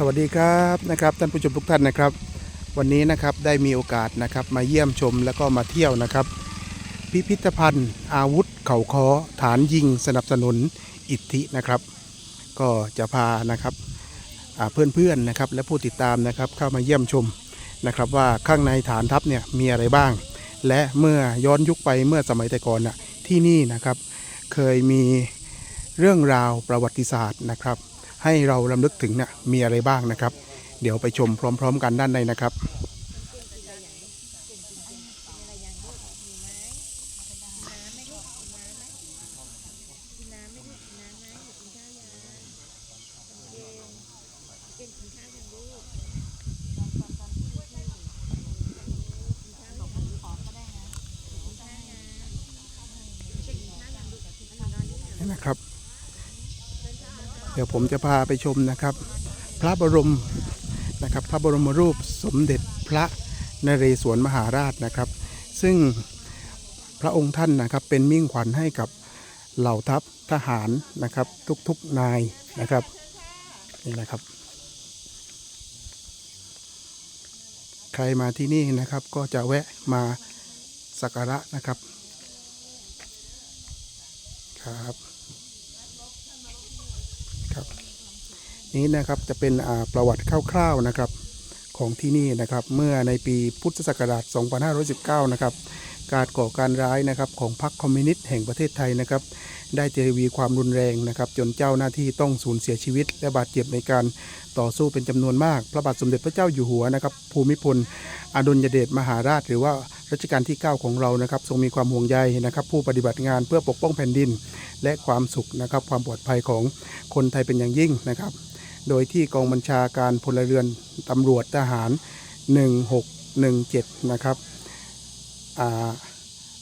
สวัสดีครับนะครับท่านผู้ชมทุกท่านนะครับ วันนี้นะครับได้มีโอกาสนะครับมาเยี่ยมชมแล้วก็มาเที่ยวนะครับ พิพิธภัณฑ์อาวุธเข่าคอฐานยิงสนับสนุนอิทธินะครับ ก็จะพานะครับเพื่อนๆนะครับและผู้ติดตามนะครับเข้ามาเยี่ยมชมนะครับว่าข้างในฐานทัพเนี่ยมีอะไรบ้าง และเมื่อย้อนยุคไปเมื่อสมัยแต่ก่อนน่ะที่นี่นะครับเคยมีเรื่องราวประวัติศาสตร์นะครับ ให้เราลำลึกถึงเนี่ยมีอะไรบ้างนะครับ เดี๋ยวไปชมพร้อม ๆ กันด้านในนะครับ เดี๋ยวผมจะพาไปชมนะครับ พระบรมนะครับพระบรมรูปสมเด็จพระนเรศวรมหาราชนะครับ ซึ่งพระองค์ท่านนะครับเป็นมิ่งขวัญให้กับเหล่าทัพทหารนะครับทุกๆนายนะครับนี่นะครับ ใครมาที่นี่นะครับก็จะแวะมาสักการะนะครับครับ ครับ นี้นะครับจะเป็นประวัติคร่าวๆนะครับของที่นี่นะครับเมื่อในปีพุทธศักราช 2519 นะครับการก่อการร้ายนะครับของพรรคคอมมิวนิสต์แห่งประเทศไทยนะครับได้เทวีความรุนแรงนะครับ จนเจ้าหน้าที่ต้องสูญเสียชีวิต และบาดเจ็บในการต่อสู้เป็นจำนวนมาก พระบาทสมเด็จพระเจ้าอยู่หัวนะครับภูมิพลอดุลยเดชมหาราช หรือว่ารัชกาลที่ 9 ของเรานะครับ ทรงมีความห่วงใยนะครับ ผู้ปฏิบัติงานเพื่อปกป้องแผ่นดิน และความสุขนะครับความปลอดภัยของคนไทยเป็นอย่างยิ่งนะครับ โดยที่กองบัญชาการพลเรือนตำรวจทหาร 1617 นะครับ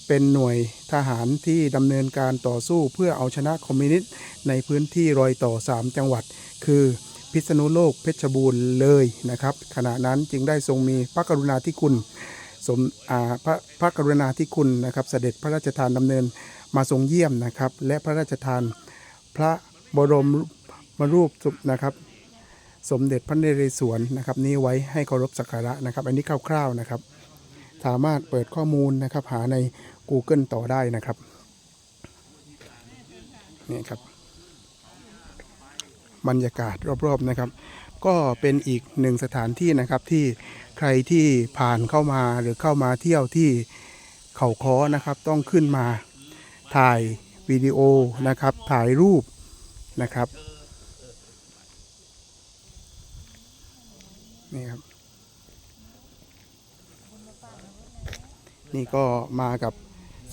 เป็นหน่วยทหารที่ดำเนินการต่อสู้เพื่อเอาชนะคอมมิวนิสต์ในพื้นที่รอยต่อ 3 จังหวัด คือพิษณุโลกเพชรบูรณ์เลยนะครับ ขณะนั้นจึงได้ทรงมีพระกรุณาธิคุณสมพระพระกรุณาธิคุณนะครับเสด็จพระราชทานดำเนินมาทรงเยี่ยมนะครับ และพระราชทานพระบรมรูปนะครับ สมเด็จพระนเรศวรนะครับนี้ไว้ให้เคารพสักการะนะครับ อันนี้คร่าวๆนะครับ สามารถเปิดข้อมูลนะครับหาใน Google ต่อได้นะครับนี่ครับบรรยากาศรอบๆนะครับ ก็เป็นอีกหนึ่งสถานที่นะครับที่ใครที่ผ่านเข้ามาหรือเข้ามาเที่ยวที่เขาค้อนะครับต้องขึ้นมาถ่ายวิดีโอนะครับถ่ายรูปนะครับ นี่ครับ นี่ก็มากับ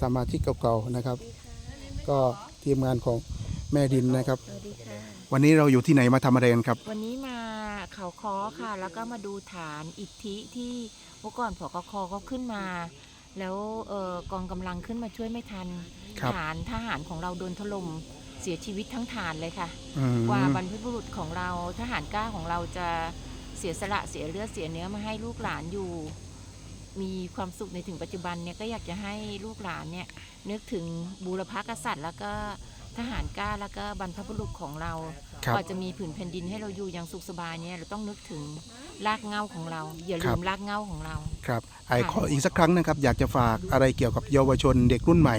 สมาชิกเก่าๆนะครับ ก็ทีมงานของแม่ดินนะครับสวัสดีค่ะวันนี้เราอยู่ที่ไหนมาทำอะไรกันครับ วันนี้มาเขาคอค่ะ แล้วก็มาดูฐานอิทธิที่เมื่อก่อนผกคเขาขึ้นมา แล้วเออกองกำลังขึ้นมาช่วยไม่ทันครับ ฐานทหารของเราโดนถล่มเสียชีวิตทั้งฐานเลยค่ะ อืม กว่าบรรพบุรุษของเราทหารกล้าของเราจะ เสียสละเสียเลือดเสียเนื้อมาให้ลูกหลานอยู่ มีความสุขในถึงปัจจุบันเนี่ยก็อยากจะให้ลูกหลานเนี่ยนึกถึงบูรพกษัตริย์ แล้วก็ทหารกล้าแล้วก็บรรพบุรุษของเราครับกว่าจะมีผืนแผ่นดินให้เราอยู่อย่างสุขสบายเนี่ยเราต้องนึกถึงรากเหง้าของเรา อย่าครัลืบมรากเหง้าของเรา ครับไอขออีกสักครั้งนะครับ อยากจะฝากอะไรเกี่ยวกับเยาวชนเด็กรุ่นใหม่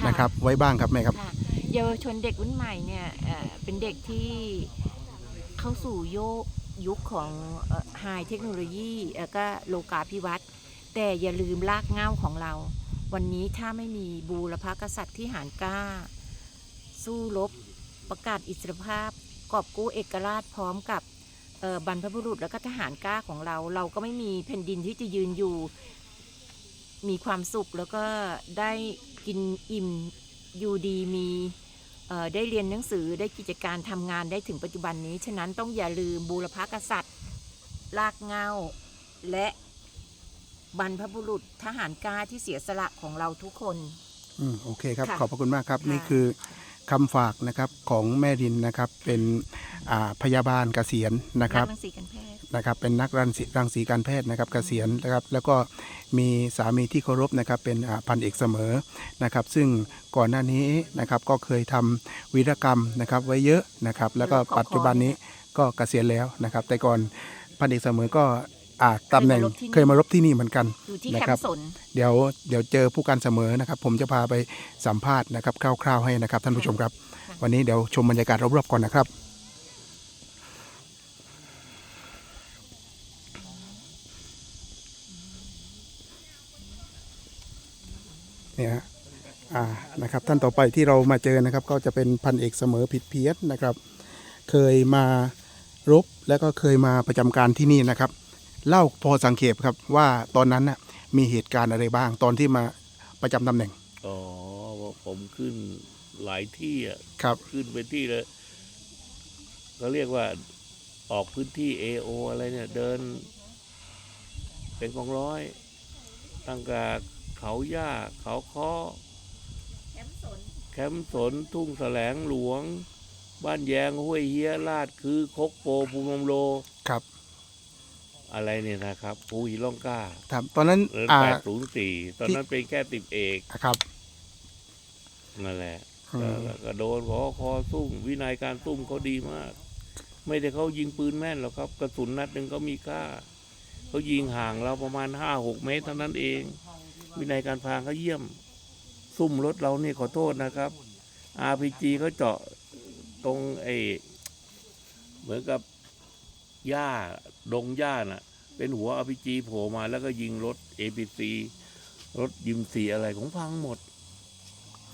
ค่ะ นะครับ ไว้บ้างครับแม่ครับ ค่ะเยาวชนเด็กรุ่นใหม่เนี่ยเอ่อเป็นเด็กที่เข้าสู่โยก ยุคของไฮเทคโนโลยีแล้วก็โลกาภิวัตน์แต่อย่าลืมรากเง้าของเรา วันนี้ถ้าไม่มีบูรพกษัตริย์ที่หารกล้า สู้รบประกาศอิสรภาพ กอบกู้เอกราชพร้อมกับบรรพบุรุษและก็ทหารกล้าของเรา เราก็ไม่มีแผ่นดินที่จะยืนอยู่ มีความสุขแล้วก็ได้กินอิ่มอยู่ดีมี ได้เรียนหนังสือได้กิจการทำงานได้ถึงปัจจุบันนี้ ฉะนั้นต้องอย่าลืมบูรพกษัตริย์รากเหง้าและบรรพบุรุษทหารกล้าที่เสียสละของเราทุกคนอืมโอเคครับค่ะขอบพระคุณมากครับค่ะนี่คือคำฝากนะครับของแม่ดินนะครับ เป็นอ่าพยาบาลเกษียณนะครับ นักหนังสือการแพทย์นะครับเป็นนักรังสีรังสีการแพทย์นะครับเกษียณนะครับแล้วก็มีสามีที่เคารพนะครับเป็นอ่าพันเอกเสมอนะครับซึ่งก่อนหน้านี้นะครับก็เคยทำวีรกรรมนะครับไว้เยอะนะครับแล้วก็ปัจจุบันนี้ก็เกษียณแล้วนะครับ แต่ก่อนพันเอกเสมอก็อ่าตำแหน่งเคเคยยมามารรบบที่นี่เหมือนกันอยู่ที่นะแคครัมบป์สนเดี๋ยวเดี๋ยวเจอผู้การเสมอนะครับ ผมจะพาไปสัมภาษณ์นะครับคร่าวๆให้นะครับท่านผู้ชมครับค่ะวันนี้เดี๋ยวชมบรรยากาศรอบๆก่อนนะครับ เนี่ยฮะอ่านะครับท่านต่อไปที่เรามาเจอนะครับ ก็จะเป็นพันเอกเสมอผิดเพี้ยนนะครับ เคยมารบและก็เคยมาประจำการที่นี่นะครับ เล่าพอสังเขปครับว่าตอนนั้นน่ะมีเหตุการณ์อะไรบ้างตอนที่มาประจำตำแหน่งอ๋อผมขึ้นหลายที่อะครับขึ้นไปที่เลยเขาเรียกว่าออกพื้นที่ AO อะไรเนี่ย เดิน เป็นกองร้อยตั้งแต่ เขาหญ้าเขาค้อแคมป์สนแคมป์สนทุ่งแสลงหลวง บ้านแยงห้วยเฮียลาดคือคกโปภูมิลำโลครับ อะไรเนี่ยนะครับภูหินล่องกล้าครับตอนนั้นเอออ่าแปดศูนย์สี่ตอนนั้นเป็นแค่ติดเอกครับนั่นแหละอืมแล้วก็โดนขอคอซุ่มวินัยการซุ่มเขาดีมาก ไม่ได้เขายิงปืนแม่นหรอกครับ กระสุนนัดหนึ่งก็มีค่าเขายิงห่างเราประมาณห้าหกเมตรเท่านั้นเอง วินัยการพรางเขาเยี่ยม ซุ่มรถเรานี่ขอโทษนะครับ RPG เขาเจาะตรงไอ้เหมือนกับหญ้าดงหญ้าน่ะ เป็นหัว RPG โผล่มาแล้วก็ยิงรถ APC รถยิมสีอะไรของพังหมด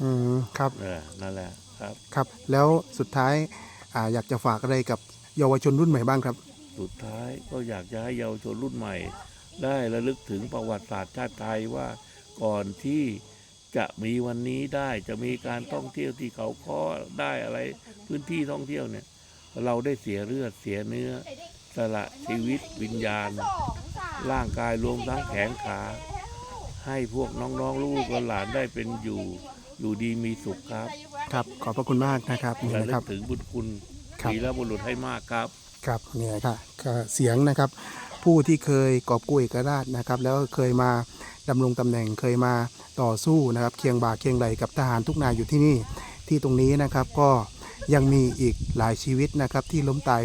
อืมครับเออนั่นแหละครับ ครับ แล้วสุดท้ายอ่าอยากจะฝากอะไรกับเยาวชนรุ่นใหม่บ้างครับ สุดท้ายก็อยากจะให้เยาวชนรุ่นใหม่ ได้ระลึกถึงประวัติศาสตร์ชาติไทยว่า ก่อนที่จะมีวันนี้ได้จะมีการท่องเที่ยวที่เขาค้อได้อะไรพื้นที่ท่องเที่ยวเนี่ย เราได้เสียเลือดเสียเนื้อ สละชีวิตวิญญาณ ร่างกายรวมทั้งแขนขา ให้พวกน้องๆลูกๆหลานๆได้เป็นอยู่อยู่ดีมีสุขครับ ครับ ขอบพระคุณมากนะครับนี่ระนะลึครักบถึงบุญคุณครับ วีรบุรุษให้มากครับ ครับเนี่ยครับก็เสียงนะครับ ผู้ที่เคยกอบกู้เอกราชนะครับ แล้วก็เคยมา ดำรงตำแหน่งเคยมาต่อสู้นะครับเคียงบ่าเคียงไหลกับทหารทุกนายอยู่ที่นี่ ที่ตรงนี้นะครับก็ยังมีอีกหลายชีวิตนะครับที่ล้มตาย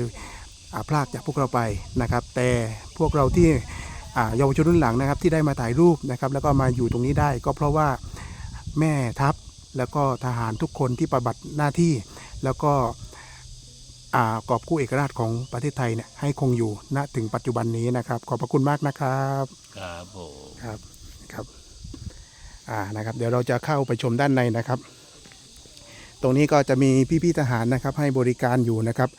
อ่าพลากจากพวกเราไปนะครับ แต่พวกเราที่อ่าเยาวชนรุ่นหลังนะครับที่ได้มาถ่ายรูปนะครับแล้วก็มาอยู่ตรงนี้ได้ก็เพราะว่าแม่ทัพแล้วก็ทหารทุกคนที่ปฏิบัติหน้าที่ แล้วก็อ่ากอบกู้เอกราชของประเทศไทยเนี่ยให้คงอยู่ณถึงปัจจุบันนี้นะครับ ขอบพระคุณมากนะครับ ครับผมครับ ครับอ่านะครับ เดี๋ยวเราจะเข้าไปชมด้านในนะครับ ตรงนี้ก็จะมีพี่ๆทหารนะครับ ให้บริการอยู่นะครับ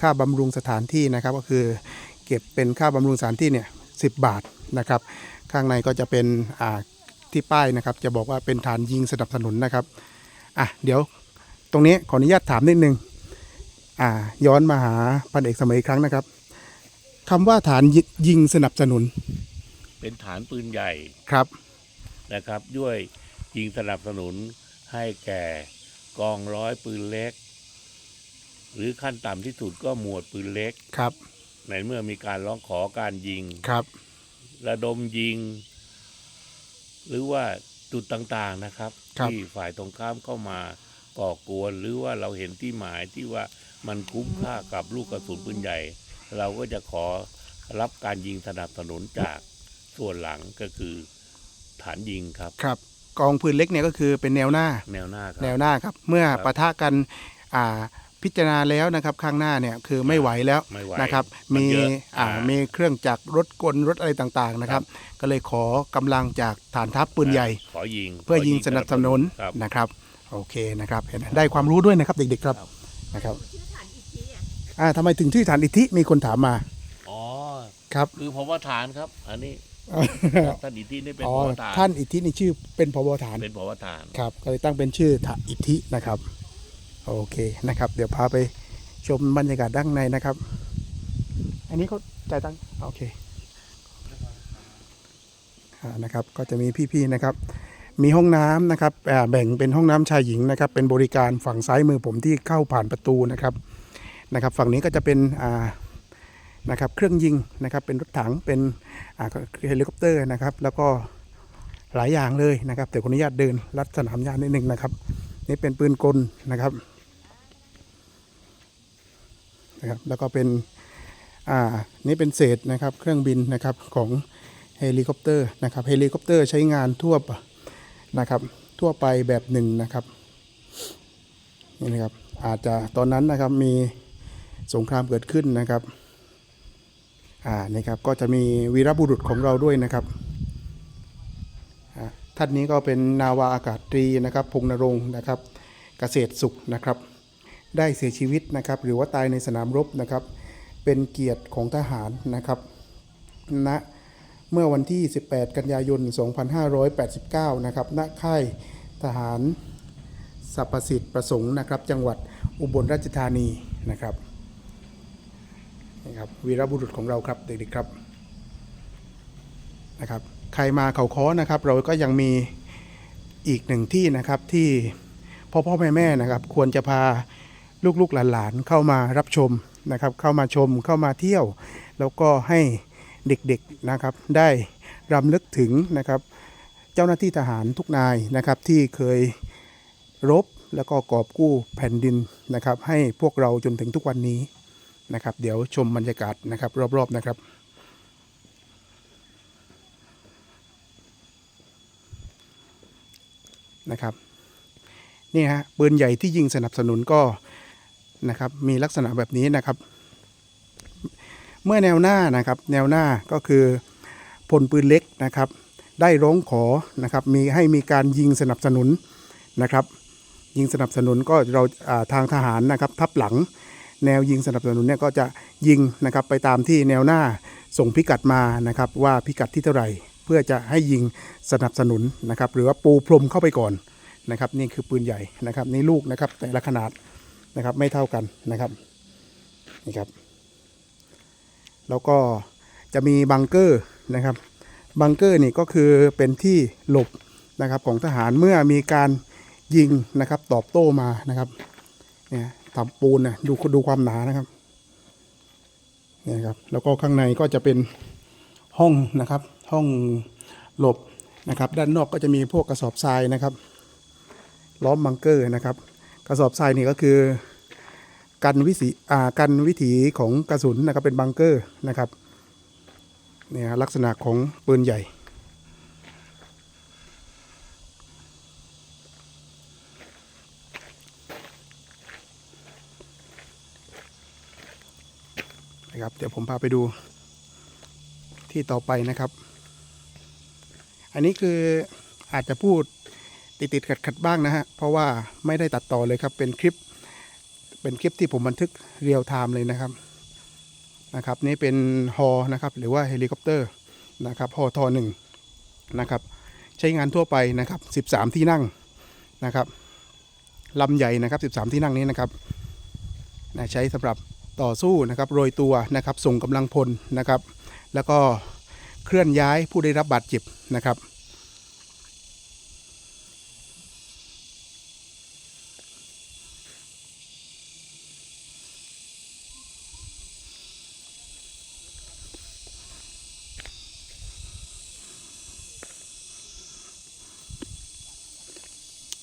ค่าบำรุงสถานที่นะครับ ก็คือเก็บเป็นค่าบำรุงสถานที่เนี่ยสิบาทนะครับ ข้างในก็จะเป็นอ่าที่ป้ายนะครับ จะบอกว่าเป็นฐานยิงสนับสนุนนะครับอะเดี๋ยวตรงนี้ขออนุญาตถามนิดนึงอ่าย้อนมาหาพันเอกสมัยอีกครั้งนะครับคำว่าฐานยิยิงสนับสนุน เป็นฐานปืนใหญ่ครับนะครับ ด้วยยิงสนับสนุนให้แก่กองร้อยปืนเล็ก หรือขั้นต่ำที่สุดก็หมวดปืนเล็กครับ ในเมื่อมีการร้องขอการยิงครับ ระดมยิง หรือว่าจุดต่างๆนะครับ ครับ ที่ฝ่ายตรงข้ามเข้ามาก่อกวน หรือว่าเราเห็นที่หมายที่ว่ามันคุ้มค่ากับลูกกระสุนปืนใหญ่ เราก็จะขอรับการยิงสนับสนุนจาก ส่วนหลังก็คือฐานยิงครับครับ กองปืนเล็กเนี่ยก็คือเป็นแนวหน้า แนวหน้าครัแนบวหน้าครับ เมื่อครับปะทะกันอ่าพิจารณาแล้วนะครับข้างหน้าเนี่ยคือไม่ไหวแล้วไม่ไหวนะครับนมีเยอะอ่ามีเครื่องจักรรถกลรถอะไรต่างๆนะครับ ก็เลยขอกำลังจากฐานทัพปืนใหญ่ขอยิงเพื่อยิงสนับสนุนครับนะครับโอเคนะครับเห็นไหมได้ความรู้ด้วยนะครับเด็กๆครับครับนะครับอ่าทำไมถึงชื่อฐานอิทธิมีคนถามมาอ๋อครับคือพบฐานครับ อันนี้ ท่านอิทธินี่เป็นอ๋อพบฐานท่านอิทธินี่ชื่อเป็นพบฐาน เป็นพบฐาน ครับก็เลยตั้งเป็นชื่อฐานอิทธินะครับ โอเคนะครับ เดี๋ยวพาไปชมบรรยากาศด้านในนะครับ อันนี้เขาจ่ายตังค์โอเคอ่านะครับก็จะมีพี่ๆนะครับ มีห้องน้ำนะครับอ่าแบ่งเป็นห้องน้ำชายหญิงนะครับ เป็นบริการฝั่งซ้ายมือผมที่เข้าผ่านประตูนะครับนะครับ ฝั่งนี้ก็จะเป็นอ่า นะครับเครื่องยิงนะครับเป็นรถถังเป็นเฮลิคอปเตอร์นะครับแล้วก็หลายอย่างเลยนะครับแต่ขออนุญาตเดินลัดสนามหญ้านิดนึงนะครับนี่เป็นปืนกลนะครับนะครับแล้วก็เป็นอ่านี่เป็นเศษนะครับเครื่องบินนะครับของเฮลิคอปเตอร์นะครับเฮลิคอปเตอร์ใช้งานทั่วนะครับทั่วไปแบบหนึ่งนะครับนี่นะครับอาจจะตอนนั้นนะครับมีสงครามเกิดขึ้นนะครับ อ่านี่ครับก็จะมีวีรบุรุษของเราด้วยนะครับท่านนี้ก็เป็นนาวาอากาศตรีนะครับพงนรงค์นะครับเกษตรสุขนะครับ ได้เสียชีวิตนะครับ หรือว่าตายในสนามรบนะครับ เป็นเกียรติของทหารนะครับณเมื่อวันที่ 18 กันยายน 2589 นะครับ ณ ค่ายทหารสรรพสิทธิ์ประสงค์นะครับ จังหวัดอุบลราชธานีนะครับ นี่ครับวีรบุรุษของเราครับเด็กๆครับนะครับ ใครมาเขาค้อนะครับ เราก็ยังมีอีกหนึ่งที่นะครับที่พ่อพ่อแม่แม่นะครับ ควรจะพาลูกๆหลานๆเข้ามารับชมนะครับ เข้ามาชมเข้ามาเที่ยว แล้วก็ให้เด็กๆนะครับได้รำลึกถึงนะครับ เจ้าหน้าที่ทหารทุกนายนะครับที่เคยรบแล้วก็กอบกู้แผ่นดินนะครับ ให้พวกเราจนถึงทุกวันนี้ นะครับ เดี๋ยวชมบรรยากาศนะครับ รอบๆนะครับนะครับนี่ฮะปืนใหญ่ที่ยิงสนับสนุนก็นะครับมีลักษณะแบบนี้นะครับ เมื่อแนวหน้านะครับ แนวหน้าก็คือพลปืนเล็กนะครับ ได้ร้องขอนะครับมีให้มีการยิงสนับสนุนนะครับ ยิงสนับสนุนก็เราาทางทหารนะครับ ทับหลัง แนวยิงสนับสนุนเนี่ยก็จะยิงนะครับไปตามที่แนวหน้าส่งพิกัดมานะครับว่าพิกัดที่เท่าไหร่ เพื่อจะให้ยิงสนับสนุนนะครับหรือว่าปูพรมเข้าไปก่อนนะครับนี่คือปืนใหญ่นะครับนี่ลูกนะครับแต่ละขนาดนะครับไม่เท่ากันนะครับนี่ครับ แล้วก็จะมีบังเกอร์นะครับบังเกอร์นี่ก็คือเป็นที่หลบนะครับของทหารเมื่อมีการยิงนะครับตอบโต้มานะครับเนี่ย ทำปูนนะดูดูความหนานะครับนี่ครับ แล้วก็ข้างในก็จะเป็นห้องนะครับ ห้องหลบนะครับ ด้านนอกก็จะมีพวกกระสอบทรายนะครับล้อมบังเกอร์นะครับ กระสอบทรายนี่ก็คือกันวิสีอ่ากันวิถีของกระสุนนะครับเป็นบังเกอร์นะครับเนี่ยลักษณะของปืนใหญ่ นะครับ เดี๋ยวผมพาไปดูที่ต่อไปนะครับ อันนี้คืออาจจะพูดติดติดขัดขัดๆบ้างนะฮะ เพราะว่าไม่ได้ตัดต่อเลยครับ เป็นคลิป เป็นคลิปที่ผมบันทึกเรียลไทม์เลยนะครับ นะครับ นี่เป็นฮอนะครับ หรือว่าเฮลิคอปเตอร์นะครับฮอทอหนึ่งนะครับ ใช้งานทั่วไปนะครับ 13 ที่นั่งนะครับลำใหญ่นะครับ 13 ที่นั่งนี้นะครับนะใช้สำหรับ ต่อสู้นะครับโรยตัวนะครับส่งกำลังพลนะครับ แล้วก็เคลื่อนย้ายผู้ได้รับบาดเจ็บนะครับ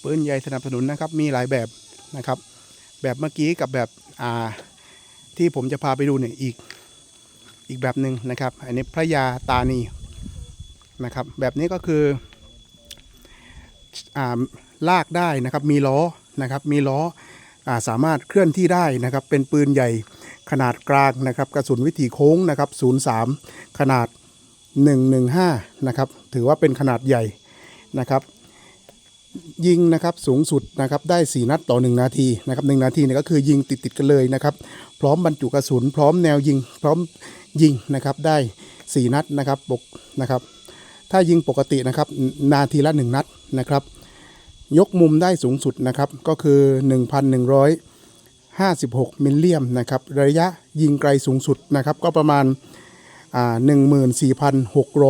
ปืนใหญ่สนับสนุนนะครับมีหลายแบบนะครับ แบบเมื่อกี้กับแบบอ่า ที่ผมจะพาไปดูเนี่ยอีกอีกแบบหนึ่งนะครับ อันนี้พระยาตานีนะครับ แบบนี้ก็คืออ่าลากได้นะครับ มีล้อนะครับ มีล้ออาสามารถเคลื่อนที่ได้นะครับ เป็นปืนใหญ่ขนาดกลางนะครับ กระสุนวิถีโค้งนะครับ 03 ขนาด 115 นะครับ ถือว่าเป็นขนาดใหญ่นะครับ ยิงนะครับสูงสุดนะครับได้ 4 นัดต่อ 1 นาทีนะครับหนาทีเนี่ยก็คือยิงติดติดกันเลยนะครับ พร้อมบรรจุกระสุน พร้อมแนวยิง พร้อมยิงนะครับได้ 4 นัดนะครับปกนะครับถ้ายิงปกตินะครับนาทีละ 1 นัดนะครับ ยกมุมได้สูงสุดนะครับก็คือ 1,156 มิลเลียมนะครับระยะยิงไกลสูงสุดนะครับก็ประมาณอ่า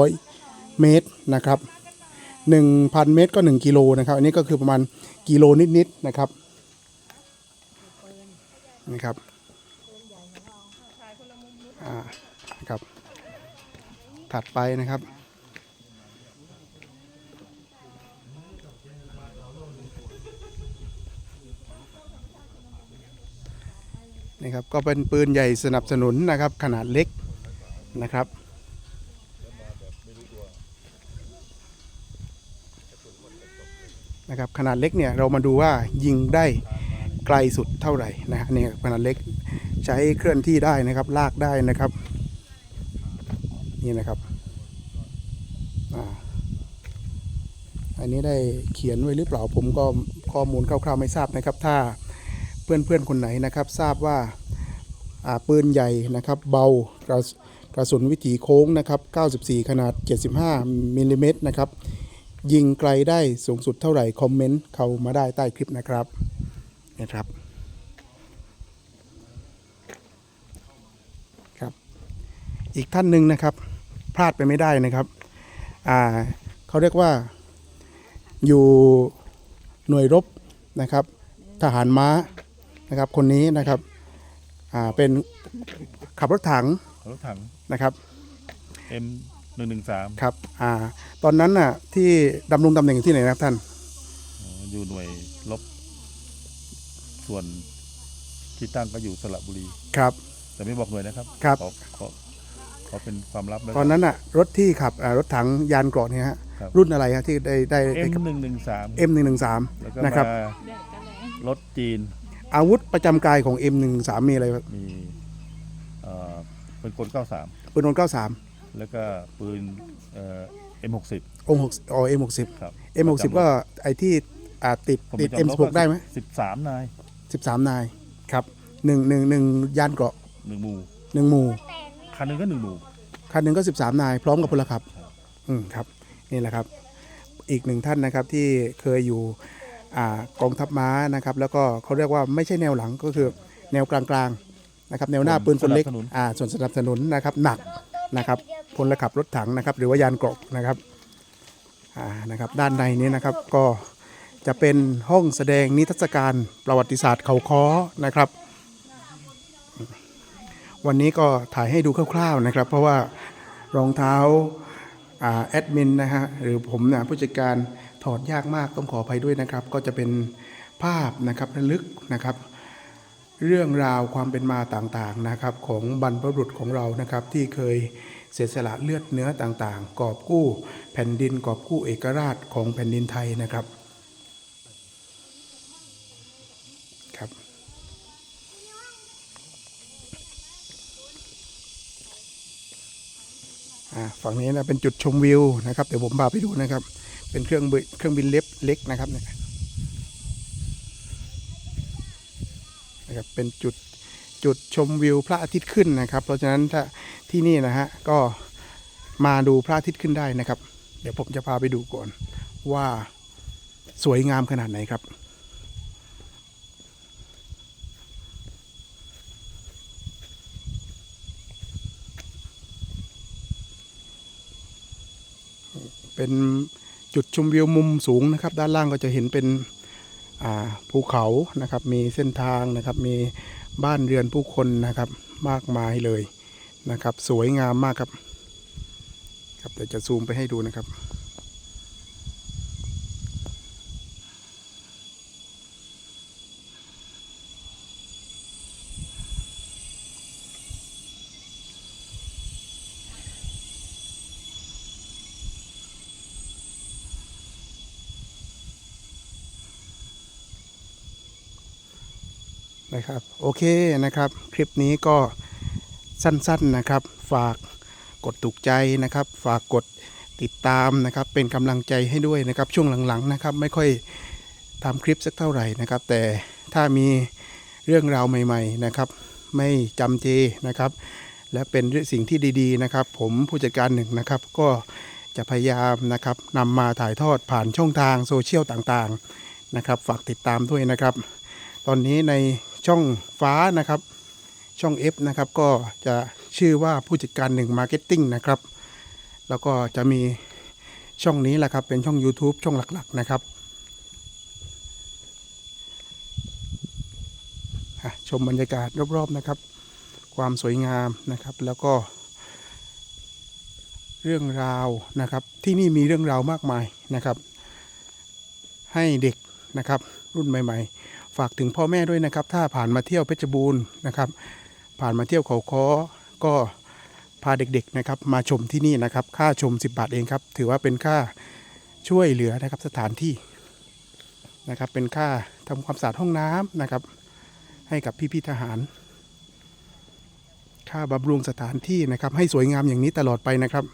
14,600 เมตรนะครับ1,000 เมตรก็ 1 กิโลนะครับ อันนี้ก็คือประมาณกิโลนิดๆนะครับนะครับ อ่าครับถัดไปนะครับนี่ครับก็เป็นปืนใหญ่สนับสนุนนะครับขนาดเล็กนะครับนะครับขนาดเล็กเนี่ยเรามาดูว่ายิงได้ไกลสุดเท่าไหร่นะฮะนี่ขนาดเล็ก ใช้เคลื่อนที่ได้นะครับ ลากได้นะครับ นี่นะครับอ่าอันนี้ได้เขียนไว้หรือเปล่าผมก็ข้อมูลคร่าวๆไม่ทราบนะครับ ถ้าเพื่อนๆคนไหนนะครับ ทราบว่าปืนใหญ่นะครับ เบากระสกระสุนวิถีโค้งนะครับ 94 ขนาด 75มิลลิเมตรนะครับ ยิงไกลได้สูงสุดเท่าไหร่ คอมเมนต์เข้ามาได้ใต้คลิปนะครับนะครับ อีกท่านหนึ่งนะครับ พลาดไปไม่ได้นะครับอ่าเขาเรียกว่าอยู่หน่วยรบนะครับ ทหารม้านะครับ คนนี้นะครับอ่าเป็นขับรถถังรถถัง นะครับ M หนึ่งหนึ่งสามครับอ่าตอนนั้นน่ะที่ดำรงตำแหน่งอยู่ที่ไหนนะครับท่าน อยู่หน่วยลบ ส่วนที่ตั้งก็อยู่สระบุรี ครับ แต่ไม่บอกหน่วยนะครับครับ ขอขอ ขอเป็นความลับแล้วตอนนั้นน่ะรถที่ขับอ่ารถถังยานเกราะเนี่ยฮะครับรุ่นอะไรฮะที่ได้ได้ เอ็ได้มหนึ่งหนึ่งสาม M หนึ่งหนึ่งสามแล้วก็นะครับ มารถจีนอาวุธประจำกายของ M หนึ่งสามมีอะไรครับมีเอ่อเป็นกลเก้าสามปืนนเก้าสามแล้วก็ปืนเอ่อ M หกสิบองหกอ๋อ M หกสิบครับ M หกสิบก็ไอที่อ่าติดติด M สิบหกได้ไหมสิบสามนายสิบสามนายครับหนึ่งหนึ่งหนึ่งยานเกราะหนึ่งหมู่หนึ่งหมู่ คันหนึ่งก็หนึ่งหมู่คันหนึ่งก็สิบสามนาย พร้อมกับพลขับ อืมครับ นี่แหละครับ อีกหนึ่งท่านนะครับที่เคยอยู่อ่ากองทัพม้านะครับ แล้วก็เขาเรียกว่าไม่ใช่แนวหลังก็คือแนวกลางๆนะครับ แนวหน้าปืนคนเล็กอ่าส่วนสนับสนุนนะครับ หนักนะครับพลขับรถถังนะครับ หรือว่ายานเกราะนะครับอ่านะครับด้านในนี้นะครับก็จะเป็นห้องแสดงนิทรรศการประวัติศาสตร์เขาค้อนะครับ วันนี้ก็ถ่ายให้ดูคร่าวๆนะครับ เพราะว่ารองเท้าแอดมินนะฮะหรือผมนะผู้จัดการถอดยากมากต้องขออภัยด้วยนะครับ ก็จะเป็นภาพนะครับระลึกนะครับ เรื่องราวความเป็นมาต่างๆนะครับ ของบรรพบุรุษของเรานะครับ ที่เคยเสียสละเลือดเนื้อต่างๆ กอบกู้แผ่นดินกอบกู้เอกราชของแผ่นดินไทยนะครับ ฝั่งนี้นะเป็นจุดชมวิวนะครับเดี๋ยวผมพาไปดูนะครับ เป็นเครื่องบินเครื่องบินเล็บเล็กนะครับเนี่ยนะครับเป็นจุดจุดชมวิวพระอาทิตย์ขึ้นนะครับ เพราะฉะนั้นถ้าที่นี่นะฮะก็มาดูพระอาทิตย์ขึ้นได้นะครับ เดี๋ยวผมจะพาไปดูก่อนว่าสวยงามขนาดไหนครับ เป็นจุดชมวิวมุมสูงนะครับ ด้านล่างก็จะเห็นเป็นภูเขานะครับ มีเส้นทางนะครับ มีบ้านเรือนผู้คนนะครับมากมายเลยนะครับ สวยงามมากครับครับเดี๋ยวจะซูมไปให้ดูนะครับ นะครับ โอเคนะครับ คลิปนี้ก็สั้นๆนะครับ ฝากกดถูกใจนะครับ ฝากกดติดตามนะครับ เป็นกำลังใจให้ด้วยนะครับ ช่วงหลังๆนะครับ ไม่ค่อยทำคลิปสักเท่าไหร่นะครับ แต่ถ้ามีเรื่องราวใหม่ๆนะครับ ไม่จำเจนะครับ และเป็นสิ่งที่ดีๆนะครับ ผมผู้จัดการหนึ่งนะครับ ก็จะพยายามนะครับนำมาถ่ายทอดผ่านช่องทางโซเชียลต่างๆนะครับ ฝากติดตามด้วยนะครับ ตอนนี้ใน ช่องฟ้านะครับ ช่อง F นะครับ ก็จะชื่อว่าผู้จัดการหนึ่งมาร์เก็ตติ้งนะครับ แล้วก็จะมีช่องนี้แหละครับ เป็นช่อง YouTube ช่องหลักๆนะครับชมบรรยากาศรอบๆนะครับ ความสวยงามนะครับ แล้วก็ เรื่องราวนะครับ ที่นี่มีเรื่องราวมากมายนะครับ ให้เด็กนะครับ รุ่นใหม่ ๆ ฝากถึงพ่อแม่ด้วยนะครับ ถ้าผ่านมาเที่ยวเพชรบูรณ์นะครับ ผ่านมาเที่ยวเขาค้อก็พาเด็กๆนะครับ มาชมที่นี่นะครับ ค่าชม 10 บาทเองครับ ถือว่าเป็นค่าช่วยเหลือนะครับสถานที่นะครับ เป็นค่าทำความสะอาดห้องน้ำนะครับ ให้กับพี่ๆทหาร ค่าบำรุงสถานที่นะครับ ให้สวยงามอย่างนี้ตลอดไปนะครับ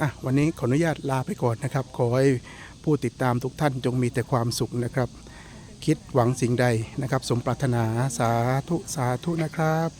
อะวันนี้ขออนุญาตลาไปก่อนนะครับ ขอให้ผู้ติดตามทุกท่านจงมีแต่ความสุขนะครับ คิดหวังสิ่งใดนะครับ สมปรารถนาสาธุสาธุนะครับ